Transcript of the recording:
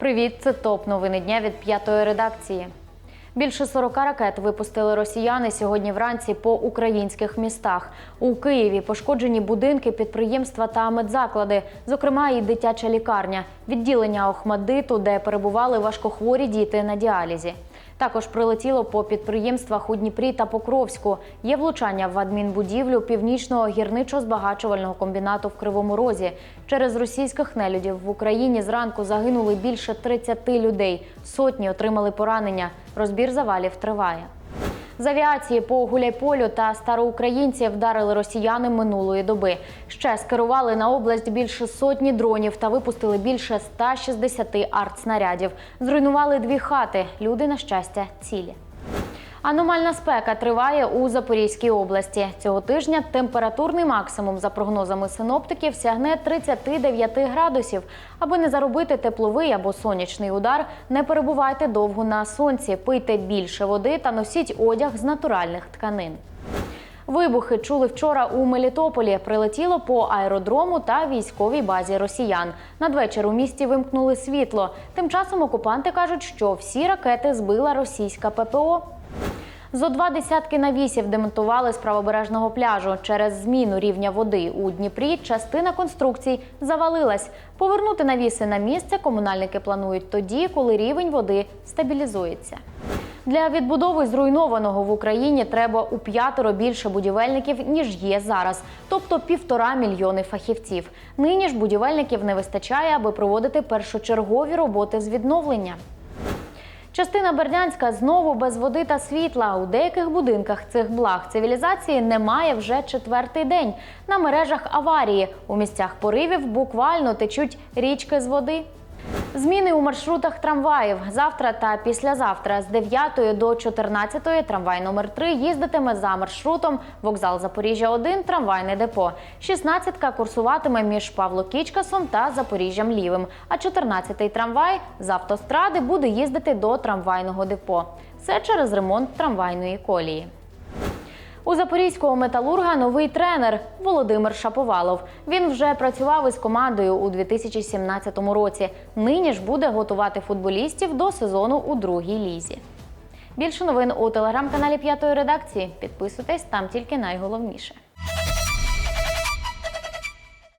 Привіт, це топ новини дня від п'ятої редакції. Більше 40 ракет випустили росіяни сьогодні вранці по українських містах. У Києві пошкоджені будинки, підприємства та медзаклади, зокрема і дитяча лікарня, відділення Охмадиту, де перебували важкохворі діти на діалізі. Також прилетіло по підприємствах у Дніпрі та Покровську. Є влучання в адмінбудівлю північного гірничо-збагачувального комбінату в Кривому Розі. Через російських нелюдів в Україні зранку загинули більше 30 людей. Сотні отримали поранення. Розбір завалів триває. З авіації по Гуляйполю та староукраїнці вдарили росіяни минулої доби. Ще скерували на область більше сотні дронів та випустили більше 160 артснарядів. Зруйнували дві хати. Люди, на щастя, цілі. Аномальна спека триває у Запорізькій області. Цього тижня температурний максимум, за прогнозами синоптиків, сягне 39 градусів. Аби не заробити тепловий або сонячний удар, не перебувайте довго на сонці, пийте більше води та носіть одяг з натуральних тканин. Вибухи чули вчора у Мелітополі. Прилетіло по аеродрому та військовій базі росіян. Надвечір у місті вимкнули світло. Тим часом окупанти кажуть, що всі ракети збила російська ППО. Зо два десятки навісів демонтували з правобережного пляжу. Через зміну рівня води у Дніпрі частина конструкцій завалилась. Повернути навіси на місце комунальники планують тоді, коли рівень води стабілізується. Для відбудови зруйнованого в Україні треба у п'ятеро більше будівельників ніж є зараз, тобто півтора мільйони фахівців. Нині ж будівельників не вистачає, аби проводити першочергові роботи з відновлення. Частина Бердянська знову без води та світла. У деяких будинках цих благ цивілізації немає вже четвертий день. На мережах аварії у місцях поривів буквально течуть річки з води. Зміни у маршрутах трамваїв завтра та післязавтра з 9 до 14 трамвай номер 3 їздитиме за маршрутом вокзал Запоріжжя 1 трамвайне депо. 16-ка курсуватиме між Павло Кічкасом та Запоріжжям Лівим. А 14-й трамвай з автостради буде їздити до трамвайного депо. Все через ремонт трамвайної колії. У запорізького металурга новий тренер Володимир Шаповалов. Він вже працював із командою у 2017 році. Нині ж буде готувати футболістів до сезону у другій лізі. Більше новин у телеграм-каналі П'ятої редакції. Підписуйтесь там тільки найголовніше.